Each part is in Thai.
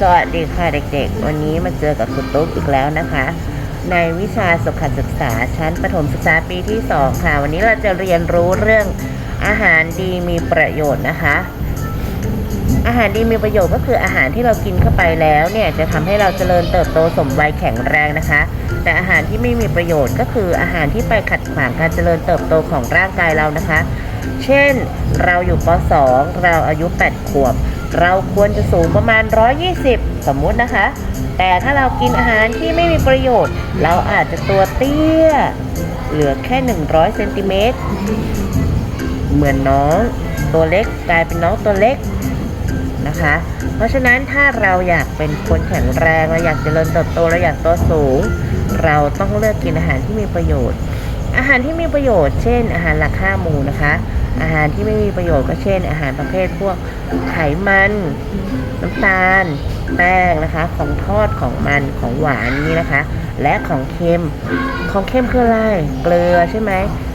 สวัสดีค่ะเด็กๆ วันนี้มาเจอกับคุณตุ๊กอีกแล้วนะคะ ในวิชาสุขศึกษาชั้นประถมศึกษาปีที่ 2 ค่ะ วันนี้เราจะเรียนรู้เรื่องอาหารดีมีประโยชน์นะคะ อาหารดีมีประโยชน์ก็คืออาหารที่เรากินเข้าไปแล้วเนี่ยจะทำให้เราเจริญเติบโตสมวัยแข็งแรงนะคะ แต่อาหารที่ไม่มีประโยชน์ก็คืออาหารที่ไปขัดขวางการเจริญเติบโตของร่างกายเรานะคะ เช่น เราอยู่ป .2 เราอายุ 8 ขวบ เราควรจะสูงประมาณ 120 สมมุตินะคะ แต่ถ้าเรากินอาหารที่ไม่มีประโยชน์ เราอาจจะตัวเตี้ย เหลือแค่ 100 เซนติเมตร เหมือนน้องตัวเล็กกลายเป็นน้องตัวเล็กนะคะ เพราะฉะนั้นถ้าเราอยากเป็นคนแข็งแรงเราอยากเจริญเติบโตเราอยากตัวสูง เราต้องเลือกกินอาหารที่มีประโยชน์ อาหารที่มีประโยชน์ เช่น อาหารหลักห้าหมู่นะคะ อาหารที่ไม่มีประโยชน์ก็เช่น อาหารประเภทพวกไขมัน น้ำตาล แป้งนะคะ ของทอดของมันของหวานนี่นะคะ และของเค็ม ของเค็มคืออะไร เกลือใช่ไหม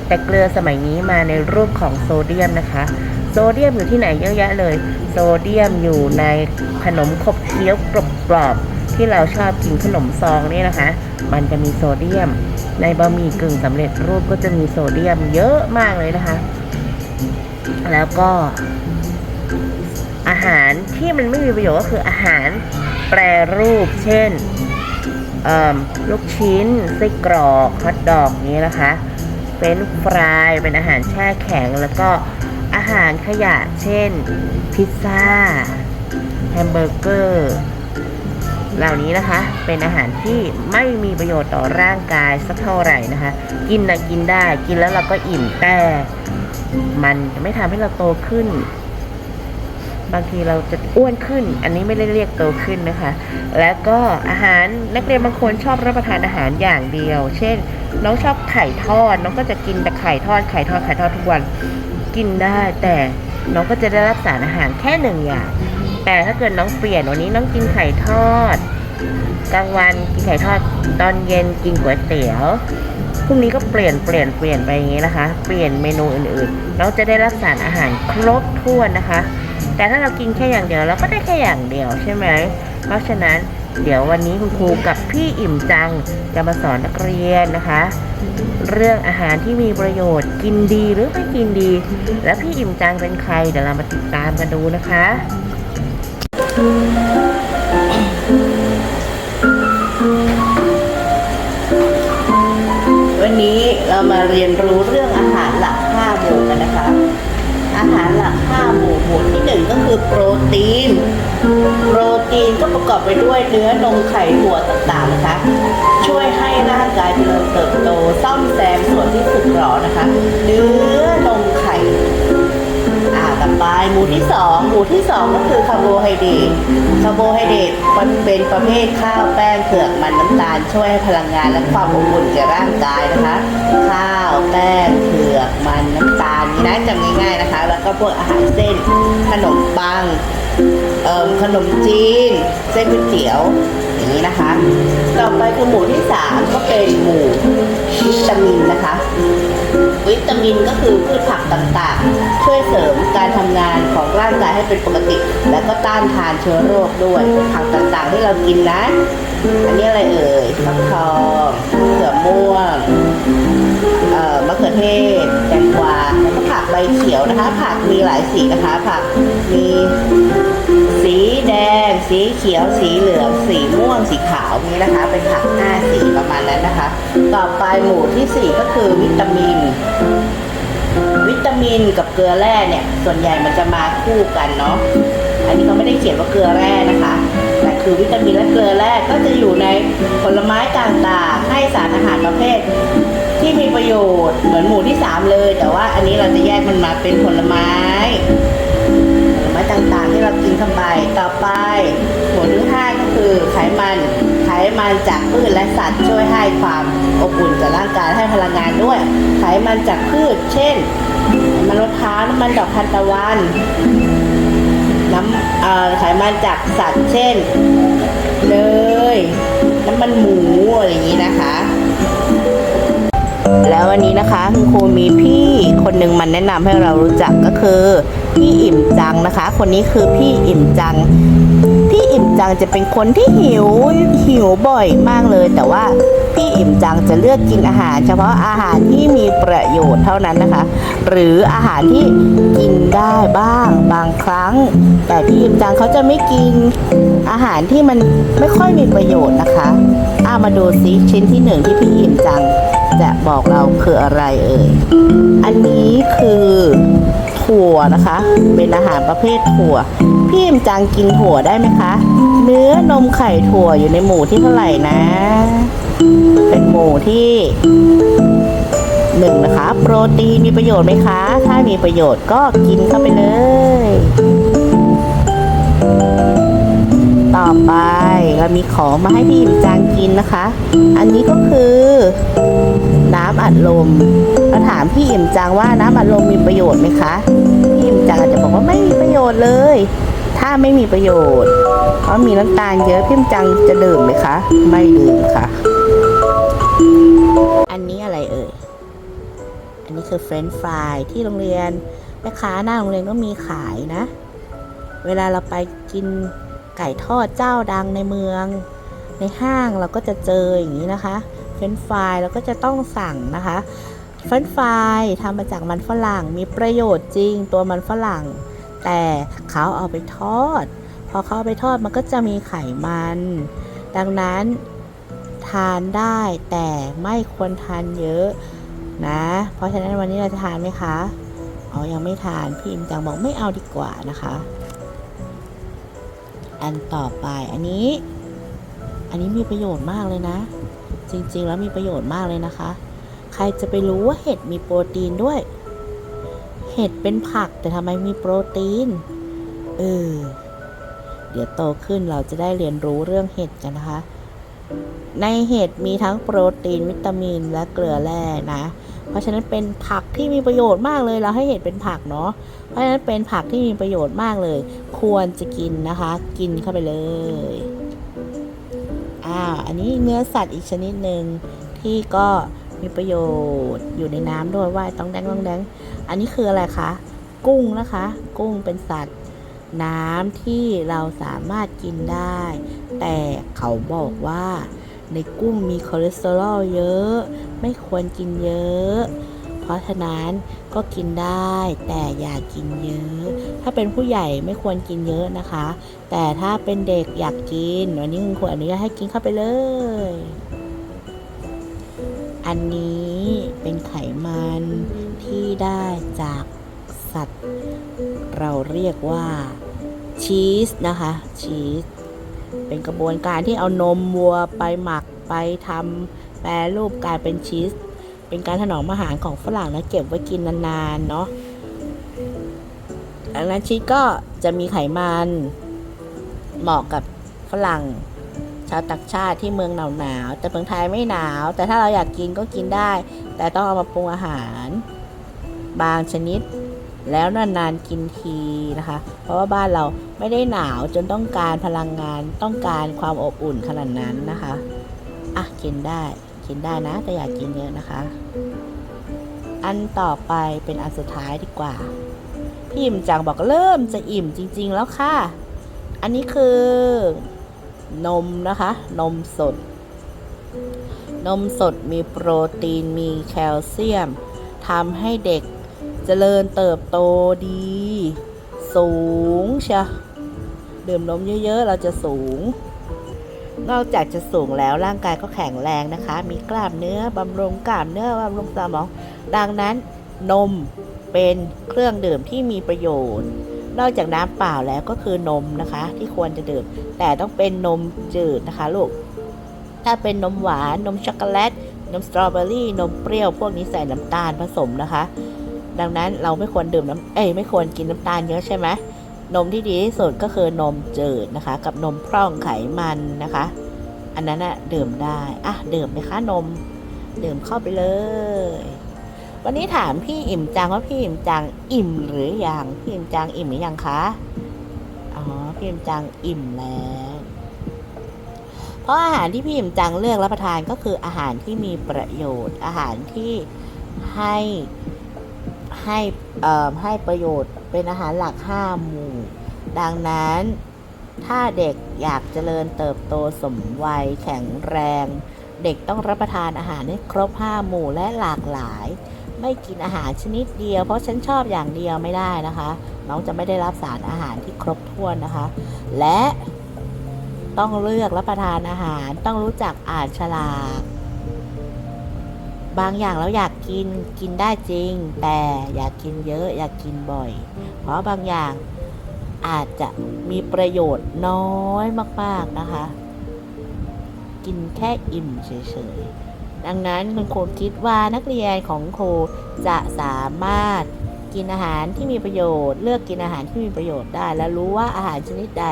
แต่เกลือสมัยนี้มาในรูปของโซเดียมนะคะ โซเดียมอยู่ที่ไหนเยอะแยะเลย โซเดียมอยู่ในขนมขบเคี้ยวกรอบๆที่เราชอบกินขนมซองนี่นะคะ มันจะมีโซเดียม ในบะหมี่กึ่งสำเร็จรูปก็จะมีโซเดียมเยอะมากเลยนะคะ แล้วก็อาหารที่มันไม่มีประโยชน์ก็คืออาหารแปรรูป เช่นลูกชิ้นไส้กรอกฮอทดอกนี้นะคะเฟรนฟรายเป็นอาหารแช่แข็ง แล้วก็อาหารขยะ เช่น พิซซ่า แฮมเบอร์เกอร์ เหล่านี้นะคะ เป็นอาหารที่ไม่มีประโยชน์ต่อร่างกายสักเท่าไหร่นะคะ กินนะกินได้กินแล้วเราก็อิ่มแต่ มันจะไม่ทำให้เราโตขึ้น บางทีเราจะอ้วนขึ้น อันนี้ไม่ได้เรียกโตขึ้นนะคะ แล้วก็อาหารนักเรียนบางคนชอบรับประทานอาหารอย่างเดียว เช่น น้องชอบไข่ทอด น้องก็จะกินแต่ไข่ทอดไข่ทอดไข่ทอดทุกวันกินได้แต่น้องก็จะได้รับสารอาหารแค่หนึ่งอย่าง แต่ถ้าเกิดน้องเปลี่ยนวันนี้น้องกินไข่ทอดกลางวันกินไข่ทอดตอนเย็นกินก๋วยเตี๋ยว พรุ่งนี้ก็เปลี่ยนเปลี่ยนเปลี่ยนไปอย่างนี้นะคะ เปลี่ยนเมนูอื่นๆน้องจะได้รับสารอาหารครบถ้วนนะคะ แต่ถ้าเรากินแค่อย่างเดียวเราก็ได้แค่อย่างเดียวใช่ไหม เพราะฉะนั้นเดี๋ยววันนี้คุณครูกับพี่อิ่มจังจะมาสอนนักเรียนนะคะ เรื่องอาหารที่มีประโยชน์กินดีหรือไม่กินดี และพี่อิ่มจังเป็นใครเดี๋ยวเรามาติดตามกันดูนะคะ เรามาเรียนรู้เรื่องอาหารหลักห้าหมู่กันนะคะ อาหารหลักห้าหมู่หมู่ที่หนึ่งก็คือโปรตีน โปรตีนก็ประกอบไปด้วยเนื้อนมไข่ถั่วต่างๆนะคะ ช่วยให้ร่างกายเจริญเติบโต ซ่อมแซมส่วนที่สึกหรอนะคะเนื้อ หมู่ที่สองหมู่ที่สองก็คือคาร์โบไฮเดรตคาร์โบไฮเดรตมันเป็นประเภทข้าวแป้งเผือกมันน้ำตาลช่วยให้พลังงานและความอบอุ่นแก่ร่างกายนะคะ ข้าวแป้งเผือกมันน้ำตาลนี่นะจำง่ายๆนะคะ แล้วก็พวกอาหารเส้นขนมปังเอ่อขนมจีน เส้นก๋วยเตี๋ยวอย่างนี้นะคะ ต่อไปคือหมู่ที่สามก็เป็นหมู่วิตามินนะคะ วิตามินก็คือพืชผักต่างๆ ช่วยเสริมการทำงานของร่างกายให้เป็นปกติ และก็ต้านทานเชื้อโรคด้วยผักต่างๆที่เรากินนะ อันนี้อะไรเอ่ยฟักทองมเขือม่วงเอ่อมะเขือเทศแตงกวาแล้วก็ผักใบเขียวนะคะ ผักมีหลายสีนะคะผักมี สีแดง สีเขียว สีเหลือง สีม่วง สีขาวนี้นะคะ เป็นผักห้าสีประมาณนั้นนะคะ ต่อไปหมู่ที่สี่ก็คือวิตามิน วิตามินกับเกลือแร่เนี่ย ส่วนใหญ่มันจะมาคู่กันเนาะ อันนี้เขาไม่ได้เขียนว่าเกลือแร่นะคะ แต่คือวิตามินและเกลือแร่ก็จะอยู่ในผลไม้ต่างๆ ให้สารอาหารประเภทที่มีประโยชน์เหมือนหมู่ที่สามเลย แต่ว่าอันนี้เราจะแยกมันมาเป็นผลไม้ และสัตว์ช่วยให้ความอบอุ่นกับร่างกายให้พลังงานด้วย ไขมันจากพืช เช่น มันมะพร้าน้ำมันดอกทานตะวันน้ำไขมันจากสัตว์ เช่นเนยน้ำมันหมูอะไรอย่างนี้นะคะ แล้ววันนี้นะคะคุณครูมีพี่คนหนึ่งมันแนะนำให้เรารู้จักก็คือ พี่อิ่มจังนะคะ คนนี้คือพี่อิ่มจัง จังจะเป็นคนที่หิวหิวบ่อยมากเลย แต่ว่าพี่อิ่มจังจะเลือกกินอาหาร เฉพาะอาหารที่มีประโยชน์เท่านั้นนะคะ หรืออาหารที่กินได้บ้างบางครั้ง แต่พี่อิ่มจังเขาจะไม่กินอาหารที่มันไม่ค่อยมีประโยชน์นะคะอามาดูซิชิ้นที่หนึ่งที่พี่อิ่มจังจะบอกเราคืออะไรเอ่ย อันนี้คือถั่วนะคะ เป็นอาหารประเภทถั่ว พี่อิมจังกินถั่วได้ไหมคะ เนื้อนมไข่ถั่วอยู่ในหมู่ที่เท่าไหร่นะ เป็นหมู่ที่หนึ่งนะคะ โปรตีนมีประโยชน์ไหมคะ ถ้ามีประโยชน์ก็กินเข้าไปเลย ต่อไปเรามีของมาให้พี่อิมจังกินนะคะ อันนี้ก็คือ น้ำอัดลมเราถามพี่อิ่มจังว่าน้ำอัดลมมีประโยชน์ไหมคะ พี่อิ่มจังอาจจะบอกว่าไม่มีประโยชน์เลย ถ้าไม่มีประโยชน์ เพราะมีน้ำตาลเยอะพี่อิ่มจังจะดื่มไหมคะ ไม่ดื่มค่ะ อันนี้อะไรเอ่ย อันนี้คือเฟรนช์ฟรายที่โรงเรียนแม่ค้าหน้าโรงเรียนก็มีขายนะ เวลาเราไปกินไก่ทอดเจ้าดังในเมือง ในห้างเราก็จะเจออย่างนี้นะคะ เฟรนช์ฟรายเราก็จะต้องสั่งนะคะเฟรนช์ฟรายทำมาจากมันฝรั่งมีประโยชน์จริงตัวมันฝรั่ง แต่เขาเอาไปทอด พอเขาเอาไปทอดมันก็จะมีไขมัน ดังนั้นทานได้แต่ไม่ควรทานเยอะนะ เพราะฉะนั้นวันนี้เราจะทานไหมคะ อ๋อ ยังไม่ทาน พี่อิมจังบอกไม่เอาดีกว่านะคะ อันต่อไปอันนี้ อันนี้มีประโยชน์มากเลยนะ จริงๆแล้วมีประโยชน์มากเลยนะคะ ใครจะไปรู้ว่าเห็ดมีโปรตีนด้วย ห็ดเป็นผักแต่ทำไมมีโปรตีน เออ เดี๋ยวโตขึ้นเราจะได้เรียนรู้เรื่องเห็ดกันนะคะ ในเห็ดมีทั้งโปรตีนวิตามินและเกลือแร่นะ เพราะฉะนั้นเป็นผักที่มีประโยชน์มากเลย เราให้เห็ดเป็นผักเนาะ เพราะฉะนั้นเป็นผักที่มีประโยชน์มากเลย ควรจะกินนะคะ กินเข้าไปเลย อ้าว อันนี้เนื้อสัตว์อีกชนิดหนึ่งที่ก็มีประโยชน์อยู่ในน้ำด้วยว่ายต้องแดงต้องแดง อันนี้คืออะไรคะ กุ้งนะคะ กุ้งเป็นสัตว์ น้ำที่เราสามารถกินได้ แต่เขาบอกว่า ในกุ้งมีคอเลสเตอรอลเยอะ ไม่ควรกินเยอะ เพราะฉะนั้นก็กินได้ แต่อย่ากินเยอะ ถ้าเป็นผู้ใหญ่ไม่ควรกินเยอะนะคะ แต่ถ้าเป็นเด็กอยากกิน วันนี้คุณครูอนุญาตให้กินเข้าไปเลย อันนี้เป็นไขมัน ที่ได้จากสัตว์ เราเรียกว่าชีสนะคะชีสเป็นกระบวนการที่เอานมวัวไปหมักไปทำแปรรูปกลายเป็นชีส เป็นการถนอมอาหารของฝรั่งและเก็บไว้กินนานๆเนาะดังนั้นชีสก็จะมีไขมันเหมาะกับฝรั่งชาวต่างชาติที่เมืองหนาวหนาวๆแต่เมืองไทยไม่หนาว แต่ถ้าเราอยากกินก็กินได้ แต่ต้องเอามาปรุงอาหาร บางชนิด แล้วนานๆกินทีนะคะ เพราะว่าบ้านเราไม่ได้หนาวจนต้องการพลังงานต้องการความอบอุ่นขนาดนั้นนะคะอะกินได้กินได้นะแต่อย่ากกินเยอะนะคะ อันต่อไปเป็นอันสุดท้ายดีกว่าพี่อิ่มจังบอกเริ่มจะอิ่มจริง ๆ แล้วค่ะ อันนี้คือนมนะคะ นมสด นมสดมีโปรตีนมีแคลเซียมทำให้เด็ก เจริญเติบโตดี สูงเชียดื่มนมเยอะๆ เราจะสูง นอกจากจะสูงแล้วร่างกายก็แข็งแรงนะคะ มีกล้ามเนื้อบำรุงกล้ามเนื้อบำรุงสมอง ดังนั้นนมเป็นเครื่องดื่มที่มีประโยชน์ นอกจากน้ำเปล่าแล้วก็คือนมนะคะ ที่ควรจะดื่ม แต่ต้องเป็นนมจืดนะคะลูก ถ้าเป็นนมหวาน นมช็อกโกแลต นมสตรอเบอรี่ นมเปรี้ยว พวกนี้ใส่น้ำตาลผสมนะคะ ดังนั้นเราไม่ควรดื่มน้ำเอ้ยไม่ควรกินน้ำตาลเยอะใช่ไหมนมที่ดีที่สุดก็คือนมจืดนะคะ กับนมพร่องไขมันนะคะ อันนั้นอะดื่มได้อะดื่มไหมคะนม ดื่มเข้าไปเลย วันนี้ถามพี่อิ่มจังว่าพี่อิ่มจังอิ่มหรือยังพี่อิ่มจังอิ่มหรือยังคะอ๋อพี่อิ่มจังอิ่มแล้ว เพราะอาหารที่พี่อิ่มจังเลือกรับประทานก็คืออาหารที่มีประโยชน์อาหารที่ให้ ให้เอ่อให้ประโยชน์เป็นอาหารหลักห้าหมู่ ดังนั้นถ้าเด็กอยากเจริญเติบโตสมวัยแข็งแรง เด็กต้องรับประทานอาหารให้ครบห้าหมู่และหลากหลาย ไม่กินอาหารชนิดเดียวเพราะฉันชอบอย่างเดียวไม่ได้นะคะ น้องจะไม่ได้รับสารอาหารที่ครบถ้วนนะคะ และต้องเลือกรับประทานอาหารต้องรู้จักอ่านฉลาก บางอย่างเราอยากกินกินได้จริง แต่อยากกินเยอะอยากกินบ่อย เพราะบางอย่างอาจจะมีประโยชน์น้อยมาก ๆนะคะ กินแค่อิ่มเฉยๆ ดังนั้นคุณครูคิดว่านักเรียนของครูจะสามารถกินอาหารที่มีประโยชน์ เลือกกินอาหารที่มีประโยชน์ได้ และรู้ว่าอาหารชนิดใด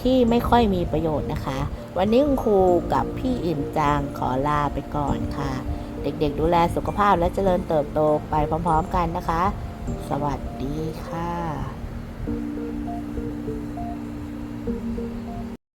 ที่ไม่ค่อยมีประโยชน์นะคะ วันนี้คุณครูกับพี่อิ่มจังขอลาไปก่อนค่ะ เด็กๆ ดูแลสุขภาพและเจริญเติบโตไปพร้อมๆกันนะคะ สวัสดีค่ะ